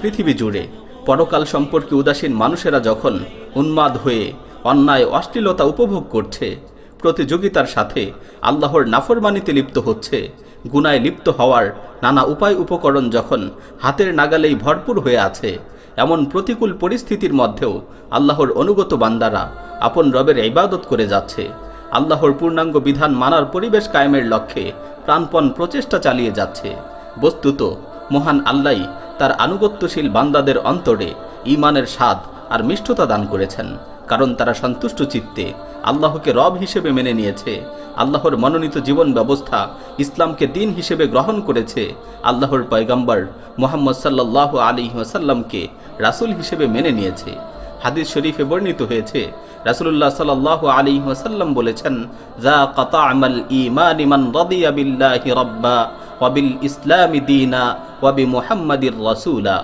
পৃথিবী জুড়ে পরকাল সম্পর্কে উদাসীন মানুষেরা যখন উন্মাদ হয়ে অন্যায়, অশ্লীলতা উপভোগ করছে, প্রতিযোগিতার সাথে আল্লাহর নাফরমানিতে লিপ্ত হচ্ছে, গুনায় লিপ্ত হওয়ার নানা উপায় উপকরণ যখন হাতের নাগালেই ভরপুর হয়ে আছে, এমন প্রতিকূল পরিস্থিতির মধ্যেও আল্লাহর অনুগত বান্দারা আপন রবের ইবাদত করে যাচ্ছে। আল্লাহর পূর্ণাঙ্গ বিধান মানার পরিবেশ কায়েমের লক্ষ্যে প্রাণপণ প্রচেষ্টা চালিয়ে যাচ্ছে। বস্তুত মহান আল্লাহ তার আনুগত্যশীল বান্দাদের অন্তরে ঈমানের স্বাদ আর মিষ্টতা দান করেছেন, কারণ তারা সন্তুষ্ট চিত্তে আল্লাহকে রব হিসেবে মেনে নিয়েছে, আল্লাহর মনোনীত জীবন ব্যবস্থা ইসলামকে দিন হিসেবে গ্রহণ করেছে, আল্লাহর পয়গম্বর মোহাম্মদ সাল্লাহ আলী ওয়াসাল্লামকে রাসূল হিসেবে মেনে নিয়েছে। হাদিস শরীফে বর্ণিত হয়েছে, রাসূলুল্লাহ সাল্লাল্লাহু আলাইহি ওয়াসাল্লাম বলেছেন, যা কাতা আমাল ঈমান মান রাদিয়া বিল্লাহি রাব্বা। وبالإسلام دينا وبمحمد رسولا